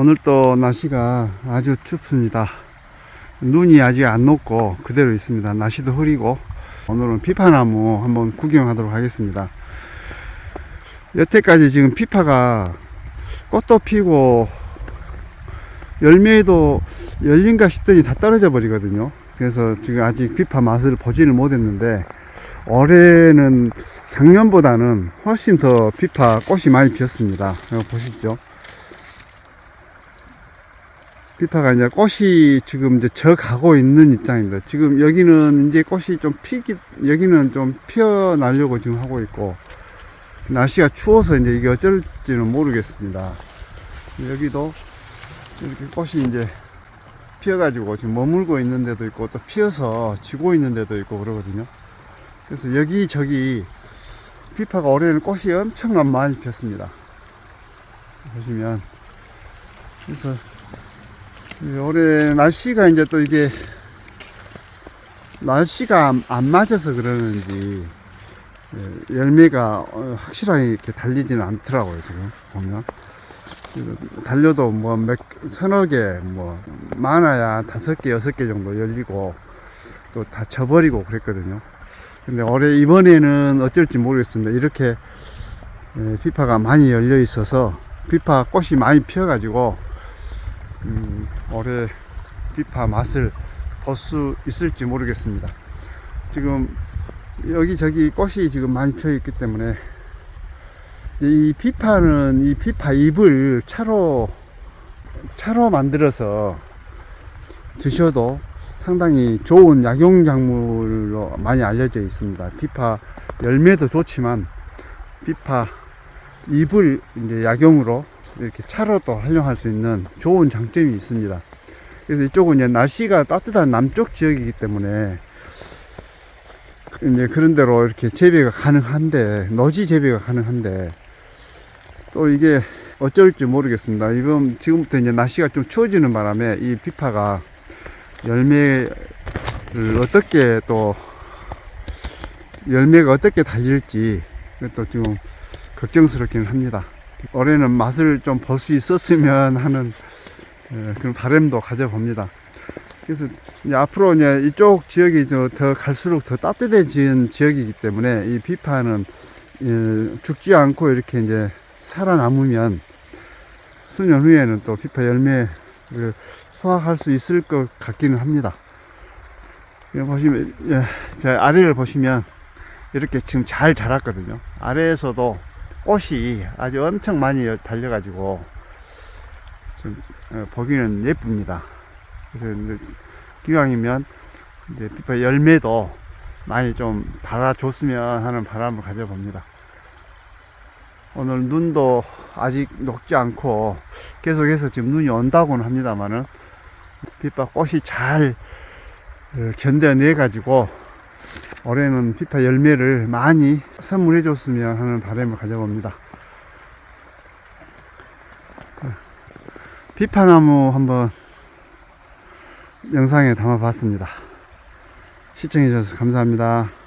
오늘 또 날씨가 아주 춥습니다. 눈이 아직 안 녹고 그대로 있습니다. 날씨도 흐리고 오늘은 피파나무 한번 구경하도록 하겠습니다. 여태까지 지금 피파가 꽃도 피고 열매도 열린가 싶더니 다 떨어져 버리거든요. 그래서 지금 아직 피파 맛을 보지를 못했는데 올해는 작년보다는 훨씬 더 피파 꽃이 많이 피었습니다. 보시죠. 피파가 이제 꽃이 지금 이제 져 가고 있는 입장입니다. 지금 여기는 이제 꽃이 좀 피기, 여기는 좀 피어나려고 지금 하고 있고, 날씨가 추워서 이제 이게 어쩔지는 모르겠습니다. 여기도 이렇게 꽃이 이제 피어가지고 지금 머물고 있는 데도 있고, 또 피어서 지고 있는 데도 있고 그러거든요. 그래서 여기저기 피파가 올해는 꽃이 엄청난 많이 피었습니다. 보시면. 그래서 올해 날씨가 이제 또 이게 날씨가 안- 안 맞아서 그러는지 예, 열매가 어, 확실하게 이렇게 달리지는 않더라고요 지금 보면. 달려도 뭐 몇 서너 개뭐 많아야 다섯 개 여섯 개 정도 열리고 또 다 져버리고 그랬거든요. 근데 올해 이번에는 어쩔지 모르겠습니다. 이렇게 예, 피파가 많이 열려 있어서 피파 꽃이 많이 피어 가지고 음, 올해 피파 맛을 볼 수 있을지 모르겠습니다. 지금 여기저기 꽃이 지금 많이 피어 있기 때문에 이 피파는 이 피파 잎을 차로 차로 만들어서 드셔도 상당히 좋은 약용 작물로 많이 알려져 있습니다. 피파 열매도 좋지만 피파 잎을 이제 약용으로 이렇게 차로도 활용할 수 있는 좋은 장점이 있습니다. 그래서 이쪽은 이제 날씨가 따뜻한 남쪽 지역이기 때문에 이제 그런 대로 이렇게 재배가 가능한데 노지 재배가 가능한데 또 이게 어쩔지 모르겠습니다. 이번 지금부터 이제 날씨가 좀 추워지는 바람에 이 피파가 열매를 어떻게 또 열매가 어떻게 달릴지 또 지금 걱정스럽기는 합니다. 올해는 맛을 좀 볼 수 있었으면 하는 예, 그런 바람도 가져봅니다. 그래서 이제 앞으로 이제 이쪽 지역이 저더 갈수록 더 따뜻해진 지역이기 때문에 이 비파는 예, 죽지 않고 이렇게 이제 살아남으면 수년 후에는 또 비파 열매를 수확할 수 있을 것 같기는 합니다. 보시면 예, 저 아래를 보시면 이렇게 지금 잘 자랐거든요. 아래에서도 꽃이 아주 엄청 많이 열- 달려가지고 좀 어, 보기는 예쁩니다. 그래서 이제 기왕이면 이제 피파 열매도 많이 좀 달아줬으면 하는 바람을 가져봅니다. 오늘 눈도 아직 녹지 않고 계속해서 지금 눈이 온다고는 합니다만은 피파 꽃이 잘 어, 견뎌내 가지고 올해는 피파 열매를 많이 선물해 줬으면 하는 바람을 가져봅니다. 피파나무 한번 영상에 담아 봤습니다. 시청해 주셔서 감사합니다.